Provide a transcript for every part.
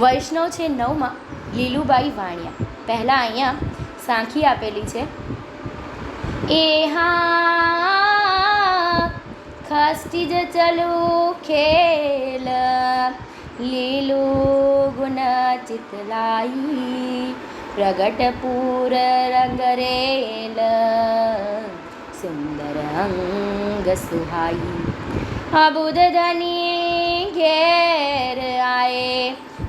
વૈષ્ણવ છે નવમાં, લીલુબાઈ વાણિયા. પહેલાં અહીંયા સાંખી આપેલી છે. એ હા, ખસ્તી જ ચલું ખેલ, લીલું ગુણ ચિતલાઈ, પ્રગટ પૂર રંગ રેલ, સુંદર અંગ સુહાઈ. અબુદ ધની ઘેર આએ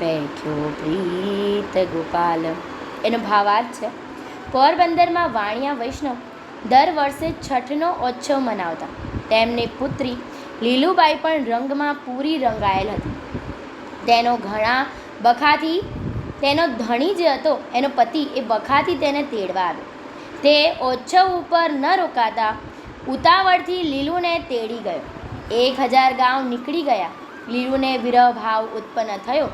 પેખ્યો પ્રીત ગોપાલ. એનો ભાવાર્થ છે. પોરબંદરમાં વાણિયા વૈષ્ણવ દર વર્ષે છઠનો ઉત્સવ મનાવતા. તેમની પુત્રી લીલુબાઈ પણ રંગમાં પૂરી રંગાયેલ હતી. તેનો ઘણા બખાથી, તેનો ધણી જે હતો, એનો પતિ એ બખાથી તેને તેડવા આવ્યો. તે ઓછવ ઉપર ન રોકાતા ઉતાવળથી લીલુને તેડી ગયો. એક હજાર ગાંવ નીકળી ગયા. લીલુને વિરહ ભાવ ઉત્પન્ન થયો.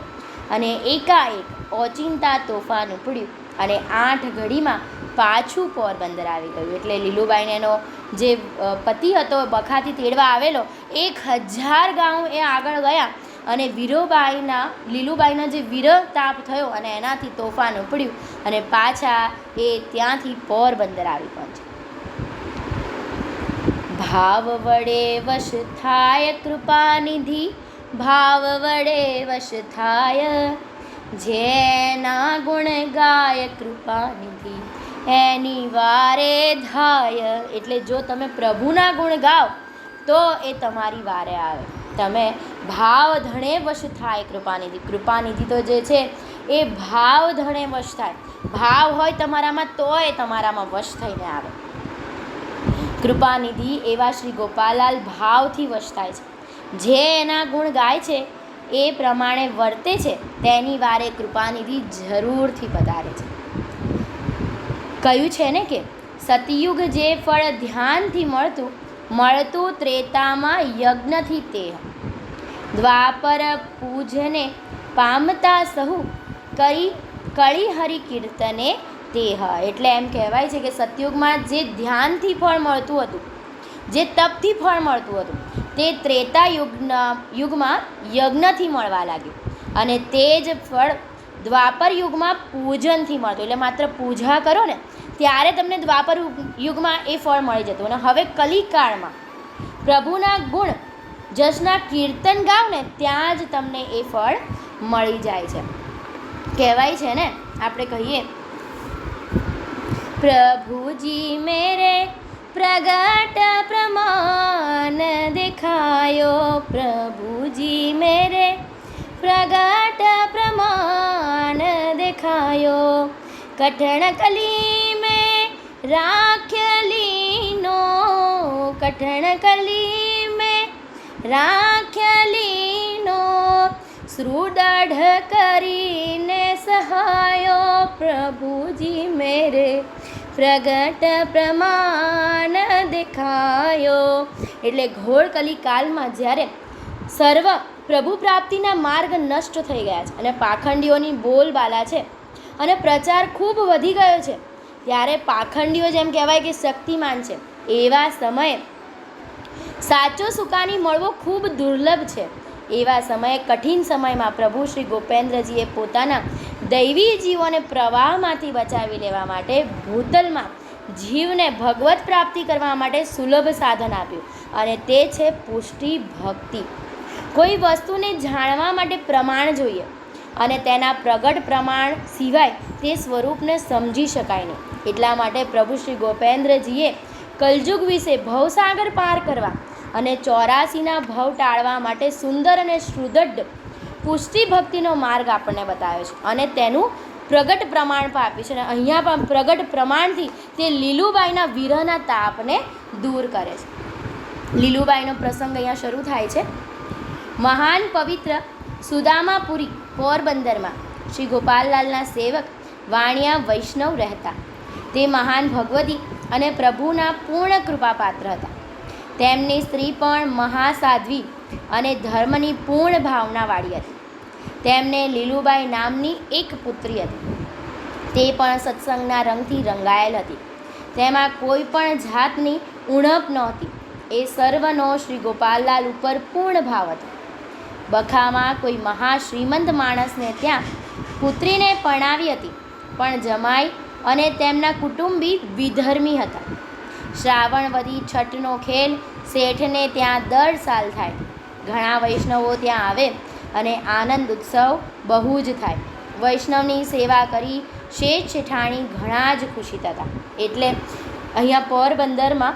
અને એકાએક ઓચિંતા તોફાન ઉપડ્યું અને આઠ ઘડીમાં પાછું પોરબંદર આવી ગયું. એટલે લીલુબાઈને એનો જે પતિ હતો, બખાથી તેડવા આવેલો, એક હજાર ગાંવ એ આગળ ગયા અને વીરોબાઈના, લીલુબાઈનો જે વીરતાપ થયો અને એનાથી તોફાન ઉપડ્યું અને પાછા એ ત્યાંથી પોરબંદર આવી પહોંચ્યા. ભાવ વડે વશ થાય કૃપાનિધિ ભાવ વડે વશ થાય. જેના ગુણ ગાય કૃપાનિધિ, એની વારે ધાય. એટલે જો તમે પ્રભુના ગુણ ગાઓ, તો એ તમારી વારે આવે. તમે ભાવ ધણે વશ થાય કૃપાનિધિ. કૃપાનિધિ તો જે છે, એ ભાવ ધણે વશ થાય. ભાવ હોય તમારામાં તો એ તમારામાં વશ થઈને આવે. કૃપાનિધિ એવા શ્રી ગોપાલાલ ભાવથી વશ થાય છે. જે એના ગુણ ગાય છે, એ પ્રમાણે વર્તે છે, તેની વારે કૃપાનિધિ જરૂરથી પધારે છે. કહ્યું છે ને કે, સતયુગ જે ફળ ધ્યાનથી મળતું મળતું ત્રેતામાં યજ્ઞથી તે દ્વાપર પૂજને પામતા સહુ કરી કળી હરિ કીર્તને તેહ. એટલે એમ કહેવાય છે કે સતયુગમાં જે ધ્યાનથી ફળ મળતું હતું, જે તપથી ફળ મળતું હતું તે ત્રેતા યુગના, યુગમાં યજ્ઞથી મળવા લાગ્યું. અને તે જ ફળ દ્વાપર યુગમાં પૂજનથી મળતું. એટલે માત્ર પૂજા કરો ને, ત્યારે તમને દ્વાપર યુગમાં એ ફળ મળી જતું. અને હવે કલિકાળમાં પ્રભુના ગુણ જસના કીર્તન ગાવ ને, ત્યાં જ તમને એ ફળ મળી જાય છે. કહેવાય છે ને, આપણે કહીએ, પ્રભુજી મેરે પ્રગટ પ્રમાણ દેખાયો પ્રભુજી મેરે. પ્રગટ પ્રમાણ દેખાયો. કઠણ કલી મેં રાખ્યલીનો કઠણ કલી મેં રાખ્યલીનો શ્રુદઢ કરીને સહાયો પ્રભુજી મેરે. પ્રગટ પ્રમાણ દેખાયો. એટલે ઘોળકલી કાલમાં જ્યારે સર્વ પ્રભુ પ્રાપ્તિના માર્ગ નષ્ટ થઈ ગયા છે અને પાખંડીઓની બોલબાલા છે અને પ્રચાર ખૂબ વધી ગયો છે, ત્યારે પાખંડીઓ જેમ કહેવાય કે શક્તિમાન છે. એવા સમયે સાચો સુકાની મળવો ખૂબ દુર્લભ છે. એવા સમયે, કઠિન સમયમાં પ્રભુ શ્રી ગોપેન્દ્રજીએ પોતાના દૈવી જીવોને પ્રવાહમાંથી બચાવી લેવા માટે ભૂતલમાં જીવને ભગવત પ્રાપ્તિ કરવા માટે સુલભ સાધન આપ્યું. અને તે છે પુષ્ટિ ભક્તિ. કોઈ વસ્તુને જાણવા માટે પ્રમાણ જોઈએ અને તેના પ્રગટ પ્રમાણ સિવાય તે સ્વરૂપને સમજી શકાય નહીં. એટલા માટે પ્રભુ શ્રી ગોપેન્દ્રજીએ કલયુગ વિશે ભવસાગર પાર કરવા અને ચોરાસીના ભવ ટાળવા માટે સુંદર અને સુદૃઢ પુષ્ટિ ભક્તિનો માર્ગ આપણને બતાવ્યો છે. અને તેનું પ્રગટ પ્રમાણ પણ આપ્યું છે. અને અહીંયા પણ પ્રગટ પ્રમાણથી તે લીલુબાઈના વિરહના તાપને દૂર કરે છે. લીલુબાઈનો પ્રસંગ અહીંયા શરૂ થાય છે. મહાન પવિત્ર સુદામાપુરી પોરબંદરમાં શ્રી ગોપાલલાલના સેવક વાણિયા વૈષ્ણવ રહેતા. તે મહાન ભગવતી અને પ્રભુના પૂર્ણ કૃપાપાત્ર હતા. તેમની સ્ત્રી પણ મહાસાધ્વી અને ધર્મની પૂર્ણ ભાવનાવાળી હતી. તેમને લીલુબાઈ નામની એક પુત્રી હતી. તે પણ સત્સંગના રંગથી રંગાયેલ હતી. તેમાં કોઈ પણ જાતની ઉણપ નહોતી. એ સર્વનો શ્રી ગોપાલલાલ ઉપર પૂર્ણ ભાવ હતો. બખામાં કોઈ મહાશ્રીમંત માણસને ત્યાં પુત્રીને પરણાવી હતી. પણ જમાઈ અને તેમના કુટુંબી વિધર્મી હતા. શ્રાવણવદી છઠનો ખેલ શેઠને ત્યાં દર સાલ થાય. ઘણા વૈષ્ણવો ત્યાં આવે અને આનંદ ઉત્સવ બહુ જ થાય. વૈષ્ણવની સેવા કરી શેઠ શેઠાણી ઘણા જ ખુશી થતા. એટલે અહીંયા પોરબંદરમાં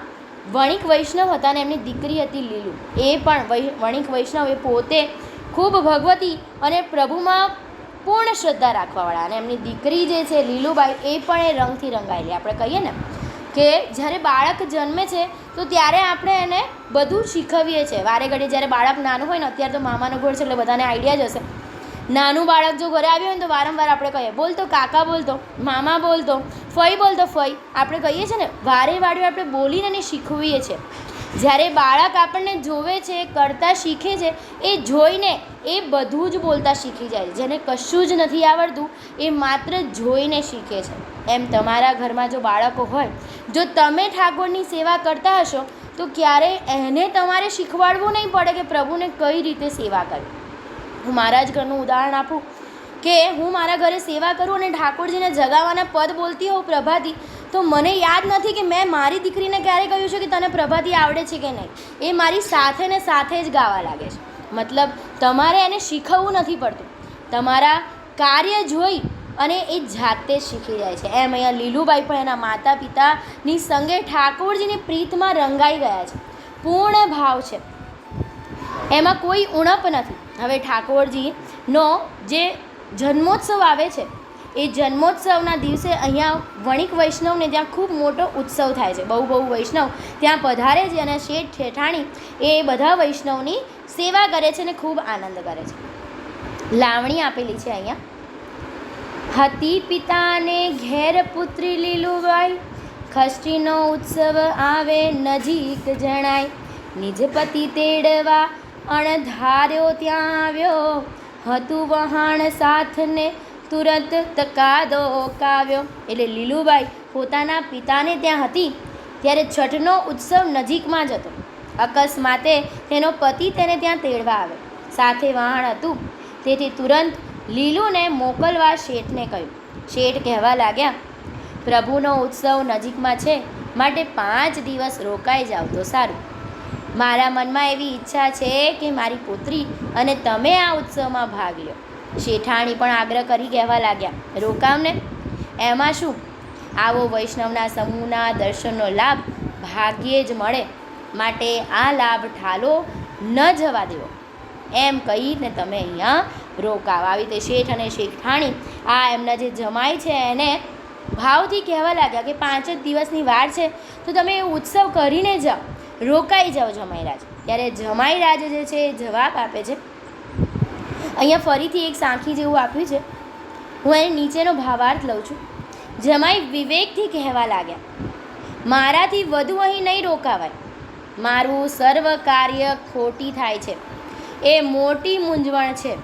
વણિક વૈષ્ણવ હતા અને એમની દીકરી હતી લીલુ. એ પણ વણિક વૈષ્ણવ એ પોતે ખૂબ ભગવતી અને પ્રભુમાં પૂર્ણ શ્રદ્ધા રાખવાવાળા અને એમની દીકરી જે છે લીલુબાઈ એ પણ એ રંગથી રંગાયેલી. આપણે કહીએ ને કે જ્યારે બાળક જન્મે છે, તો ત્યારે આપણે એને બધું શીખવીએ છીએ. વારે ઘડીએ જ્યારે બાળક નાનું હોય ને, અત્યારે તો મામાનો ઘર છે એટલે બધાને આઈડિયા જ હશે. નાનું બાળક જો ઘરે આવ્યું હોય તો વારંવાર આપણે કહીએ બોલતો કાકા બોલતો મામા બોલતો ફઈ બોલતો ફઈ. આપણે કહીએ છીએ ને, વારે વારે આપણે બોલીને એને શીખવીએ છીએ. જ્યારે બાળક આપણને જોવે છે, કરતાં શીખે છે, એ જોઈને એ બધું જ બોલતા શીખી જાય છે. જેને કશું જ નથી આવડતું, એ માત્ર જોઈને શીખે છે. એમ તમારા ઘરમાં જો બાળકો હોય, જો તમે ઠાકોરની સેવા કરતા હશો, તો ક્યારેય એને તમારે શીખવાડવું નહીં પડે કે પ્રભુને કઈ રીતે સેવા કરવી. હું મારા જ ઘરનું ઉદાહરણ આપું કે હું મારા ઘરે સેવા કરું અને ઠાકોરજીને જગાવવાના પદ બોલતી હોઉં પ્રભાતી તો મને યાદ નથી કે મેં મારી દીકરીને ક્યારે કહ્યું છે કે તને પ્રભાતી આવડે છે કે નહીં. એ મારી સાથે ને સાથે જ ગાવા લાગે છે. મતલબ તમારે એને શીખવવું નથી પડતું. તમારા કાર્ય જોઈ અને એ જાતે જ શીખી જાય છે. એમ અહીંયા લીલુબાઈ પણ એના માતા પિતાની સંગે ઠાકોરજીની પ્રીતમાં રંગાઈ ગયા છે. પૂર્ણ ભાવ છે. એમાં કોઈ ઉણપ નથી. હવે ઠાકોરજીનો જે જન્મોત્સવ આવે છે એ જન્મોત્સવના દિવસે અહીંયા વણિક વૈષ્ણવને ત્યાં ખૂબ મોટો ઉત્સવ થાય છે. બહુ બહુ વૈષ્ણવ ત્યાં પધારે છે અને શેઠ ઠેઠાણી એ બધા વૈષ્ણવની સેવા કરે છે અને ખૂબ આનંદ કરે છે. લાવણી આપેલી છે અહીંયા. હતી પિતાને ઘેર પુત્રી લીલુબાઈ ખષ્ટીનો ઉત્સવ આવે નજીક જણાય. નિજ પતિ તેડવા અણધાર્યો ત્યાં આવ્યો. હતું વહાણ સાથને તુરંત તકાદો કાવ્યો. એટલે લીલુબાઈ પોતાના પિતાને ત્યાં હતી, ત્યારે છઠનો ઉત્સવ નજીકમાં જ હતો. અકસ્માતે તેનો પતિ તેને ત્યાં તેડવા આવે સાથે વહાણ હતું. તેથી તુરંત લીલુને મોકલવા શેઠને કહ્યું. શેઠ કહેવા લાગ્યા, પ્રભુનો ઉત્સવ નજીકમાં છે, માટે પાંચ દિવસ રોકાઈ જાવ તો સારું. મારા મનમાં એવી ઈચ્છા છે કે મારી પુત્રી અને તમે આ ઉત્સવમાં ભાગ લો. શેઠાણી પણ આગ્રહ કરી કહેવા લાગ્યા રોકામને એમાં શું? આવો વૈષ્ણવના સમૂહના દર્શનનો લાભ ભાગ્યે જ મળે. માટે આ લાભ ઠાલો ન જવા દેવો. એમ કહીને તમે અહીંયા રોકાવ. આવી રીતે શેઠ અને શેઠાણી આ એમના જે જમાઈ છે એને ભાવથી કહેવા લાગ્યા કે પાંચ જ દિવસની વાર છે, તો તમે એ ઉત્સવ કરીને જાઓ. રોકાઈ જાઓ જમાઈરાજ ત્યારે જમાઈરાજ જે છે એ જવાબ આપે છે અહીંયા ફરીથી એક સાંખી જેવું આપ્યું છે. હું એને નીચેનો ભાવાર્થ લઉં છું. જમાઈ વિવેકથી કહેવા લાગ્યા, મારાથી વધુ અહીં નહીં રોકાવાય. મારું સર્વ કાર્ય ખોટી થાય છે. એ મોટી મૂંઝવણ છે.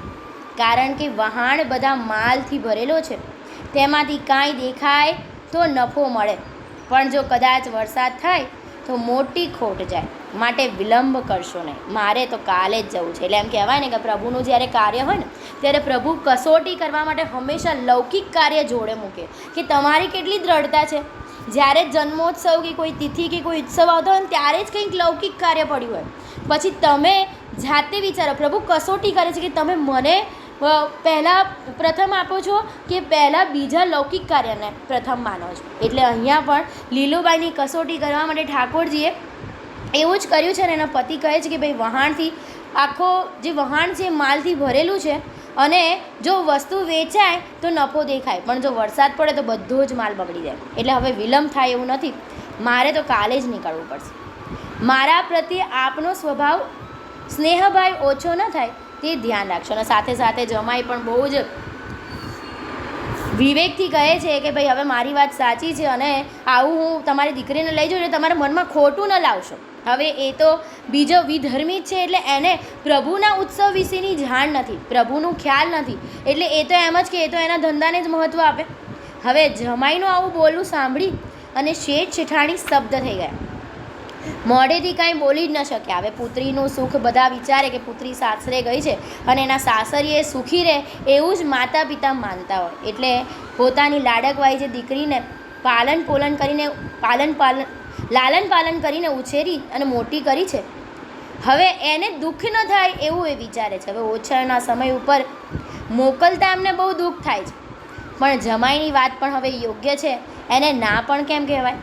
કારણ કે વહાણ બધા માલથી ભરેલો છે. તેમાંથી કાંઈ દેખાય તો નફો મળે. પણ જો કદાચ વરસાદ થાય તો મોટી ખોટ જાય. માટે વિલંબ કરશો નહીં. મારે તો કાલે જ જવું છે. એટલે એમ કહેવાય ને કે પ્રભુનું જ્યારે કાર્ય હોય ને, ત્યારે પ્રભુ કસોટી કરવા માટે હંમેશા લૌકિક કાર્ય જોડે મૂકે. કે તમારી કેટલી દ્રઢતા છે? જ્યારે જન્મોત્સવ કે કોઈ તિથિ કે કોઈ ઉત્સવ આવતો હોય ને, ત્યારે જ કંઈક લૌકિક કાર્ય પડ્યું હોય. પછી તમે જાતે વિચારો, પ્રભુ કસોટી કરે છે કે તમે મને પહેલાં પ્રથમ આપો છો કે પહેલાં બીજા લૌકિક કાર્યને પ્રથમ માનો છો. એટલે અહીંયા પણ લીલુબાઈની કસોટી કરવા માટે ઠાકોરજીએ એવું જ કર્યું છે ને એના પતિ કહે છે કે ભાઈ વહાણથી આખો જે વહાણ છે માલથી ભરેલું છે અને જો વસ્તુ વેચાય તો નફો દેખાય. પણ જો વરસાદ પડે તો બધો જ માલ બગડી જાય. એટલે હવે વિલંબ થાય એવું નથી. મારે તો કાલે જ નીકળવું પડશે. મારા પ્રત્યે આપનો સ્વભાવ સ્નેહભાઈ ઓછો ન થાય. તે ધ્યાન રાખશો. અને સાથે સાથે જમાઈ પણ બહુ જ વિવેકથી કહે છે કે ભાઈ, હવે મારી વાત સાચી છે અને આવું હું તમારી દીકરીને લઈ જાઉં એટલે તમારા મનમાં ખોટું ન લાવશો. હવે એ તો બીજો વિધર્મી છે એટલે એને પ્રભુના ઉત્સવ વિશેની જાણ નથી, પ્રભુનું ખ્યાલ નથી. એટલે એ તો એમ જ કે એ તો એના ધંધાને જ મહત્ત્વ આપે. હવે જમાઈનું આવું બોલવું સાંભળી અને શેઠ શેઠાણી શબ્દ થઈ ગયા. મોઢેથી કાંઈ બોલી જ ન શક્યા હવે પુત્રીનું સુખ બધા વિચારે કે પુત્રી સાસરે ગઈ છે અને એના સાસરીએ સુખી રહે એવું જ માતા પિતા માનતા હોય. એટલે પોતાની લાડકવાઈ જે દીકરીને પાલન પોલન કરીને પાલન પાલન, લાલન પાલન કરીને ઉછેરી અને મોટી કરી છે. હવે એને દુઃખ ન થાય એવું એ વિચારે છે. હવે ઓછળના સમય ઉપર મોકલતા એમને બહુ દુઃખ થાય છે. પણ જમાઈની વાત પણ હવે યોગ્ય છે. એને ના પણ કેમ કહેવાય?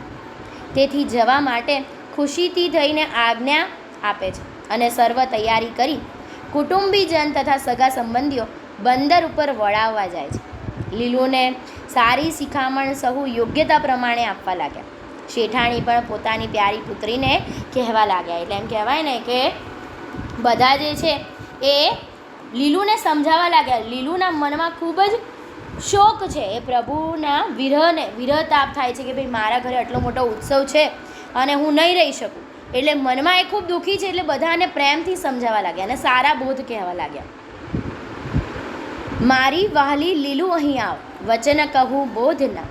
તેથી જવા માટે ખુશીથી થઈને આજ્ઞા આપે છે અને સર્વ તૈયારી કરી કુટુંબીજન તથા સગા સંબંધીઓ બંદર ઉપર વળાવવા જાય છે. લીલુને સારી શિખામણ સહુ યોગ્યતા પ્રમાણે આપવા લાગ્યા. શેઠાણી પણ પોતાની પ્યારી પુત્રીને કહેવા લાગ્યા. એટલે એમ કહેવાય ને કે બધા જે છે એ લીલુને સમજાવવા લાગ્યા. લીલુના મનમાં ખૂબ જ શોક છે. એ પ્રભુના વિરહને, વિરહ તાપ થાય છે કે ભાઈ મારા ઘરે આટલો મોટો ઉત્સવ છે. અને હું નહીં રહી શકું. એટલે મનમાં એ ખૂબ દુઃખી છે, એટલે બધાને પ્રેમથી સમજાવવા લાગ્યા અને સારા બોધ કહેવા લાગ્યા. મારી વહાલી લીલું અહીં આવ, વચન કહું બોધ ના.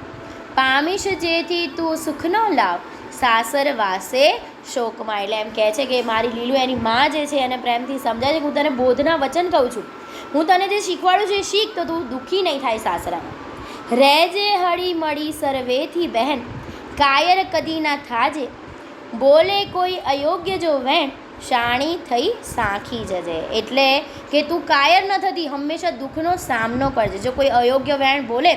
પામીશ જેથી તું સુખનો લાવ, સાસર વાસે શોકમાં. એટલે એમ કહે છે કે મારી લીલું એની માં જે છે એને પ્રેમથી સમજાય છે કે હું તને બોધના વચન કહું છું. હું તને જે શીખવાડું છું એ શીખ તો તું દુઃખી નહીં થાય સાસરામાં. રહેજે હળી મળી સર્વેથી બહેન કાયર કદી ના થાજે. બોલે કોઈ અયોગ્ય જો વેણ, શાણી થઈ સાંખી જજે. એટલે કે તું કાયર ન થતી, હંમેશા દુઃખનો સામનો કરજે. જો કોઈ અયોગ્ય વેણ બોલે,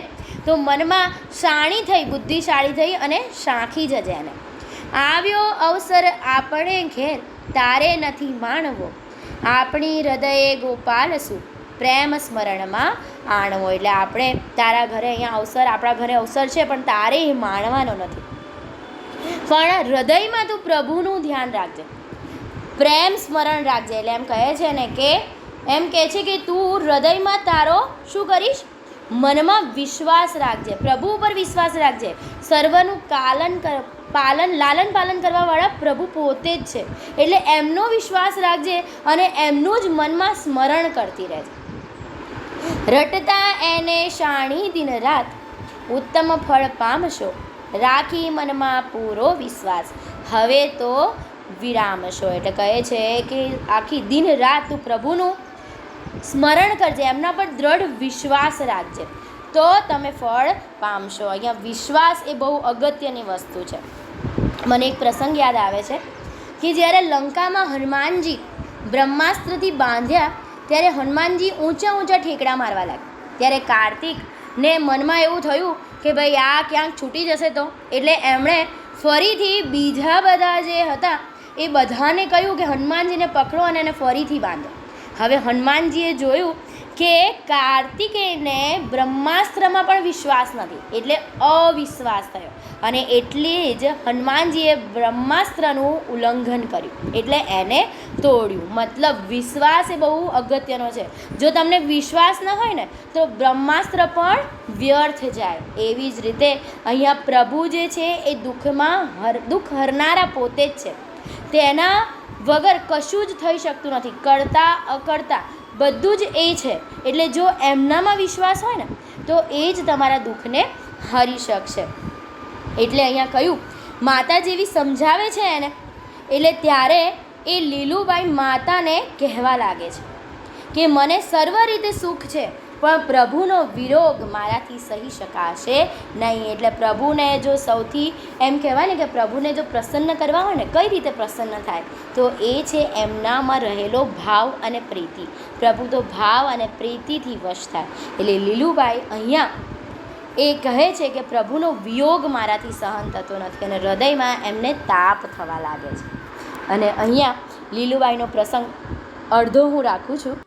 તો મનમાં શાણી થઈ, બુદ્ધિશાળી થઈ અને સાંખી જજે એને. આવ્યો અવસર આપણે ઘેર, તારે નથી માણવો. આપણી હૃદયે ગોપાલ શું? પ્રેમ સ્મરણમાં આણવો. એટલે આપણે તારા ઘરે અહીંયા અવસર, આપણા ઘરે અવસર છે, પણ તારે એ માણવાનો નથી. પણ હૃદયમાં તું પ્રભુનું ધ્યાન રાખજે. પ્રેમ સ્મરણ રાખજે. એટલે એમ કહે છે ને કે, એમ કહે છે કે તું હૃદયમાં તારો શું કરીશ? મનમાં વિશ્વાસ રાખજે. પ્રભુ ઉપર વિશ્વાસ રાખજે. સર્વનું કાલન કર, પાલન, લાલન પાલન કરવાવાળા પ્રભુ પોતે જ છે. એટલે એમનો વિશ્વાસ રાખજે અને એમનું જ મનમાં સ્મરણ કરતી રહેજે. રટતા એને શાણી દિન રાત. ઉત્તમ ફળ પામશો, રાખી મનમાં પૂરો વિશ્વાસ. હવે તો વિરામશો એટલે કહે છે કે આખી દિન રાત તું પ્રભુનું સ્મરણ કરજે, એમના પર દ્રઢ વિશ્વાસ રાખજે. તો તમે ફળ પામશો. અહીંયા વિશ્વાસ એ બહુ અગત્યની વસ્તુ છે. મને એક પ્રસંગ યાદ આવે છે કે જ્યારે લંકામાં હનુમાનજી બ્રહ્માસ્ત્રથી બાંધ્યા ત્યારે હનુમાનજી ઊંચા ઊંચા ઠેકડા મારવા લાગ્યા. ત્યારે કાર્તિકને મનમાં એવું થયું કે ભાઈ આ ક્યાંક છૂટી જશે તો. એટલે એમણે ફરીથી બીજા બધા જે હતા એ બધાને કહ્યું કે હનુમાનજીને પકડો અને એને ફરીથી બાંધો. હવે હનુમાનજીએ જોયું કે કાર્તિકેયને બ્રહ્માસ્ત્રમાં પણ વિશ્વાસ નથી, એટલે અવિશ્વાસ થયો. અને એટલે જ હનુમાનજીએ બ્રહ્માસ્ત્રનું ઉલ્લંઘન કર્યું, એટલે એને તોડ્યું. મતલબ વિશ્વાસ એ બહુ અગત્યનો છે. જો તમને વિશ્વાસ ન હોય ને, તો બ્રહ્માસ્ત્ર પણ વ્યર્થ જાય. એવી જ રીતે અહીંયા પ્રભુ જે છે એ દુઃખમાં હર, દુઃખ હરનારા પોતે જ છે. તેના વગર કશું જ થઈ શકતું નથી. કરતા અકર્તા બધું જ એ છે. એટલે જો એમનામાં વિશ્વાસ હોય ને, તો એ જ તમારા દુઃખને હરી શકશે. એટલે અહીંયા કહ્યું, માતા જેવી સમજાવે છે એને, એટલે ત્યારે એ લીલુબાઈ માતાને કહેવા લાગે છે કે, મને સર્વ રીતે સુખ છે પણ પ્રભુનો વિરોગ મારાથી સહી શકાશે નહીં. એટલે પ્રભુને જો સૌથી એમ કહેવાય ને કે પ્રભુને જો પ્રસન્ન કરવા હોય ને, કઈ રીતે પ્રસન્ન થાય? તો એ છે એમનામાં રહેલો ભાવ અને પ્રીતિ. પ્રભુ તો ભાવ અને પ્રીતિથી વશ થાય. એટલે લીલુબાઈ અહીંયા એ કહે છે કે પ્રભુનો વિયોગ મારાથી સહન થતો નથી અને હૃદયમાં એમને તાપ થવા લાગે છે. અને અહીંયા લીલુબાઈનો પ્રસંગ અડધો હું રાખું છું.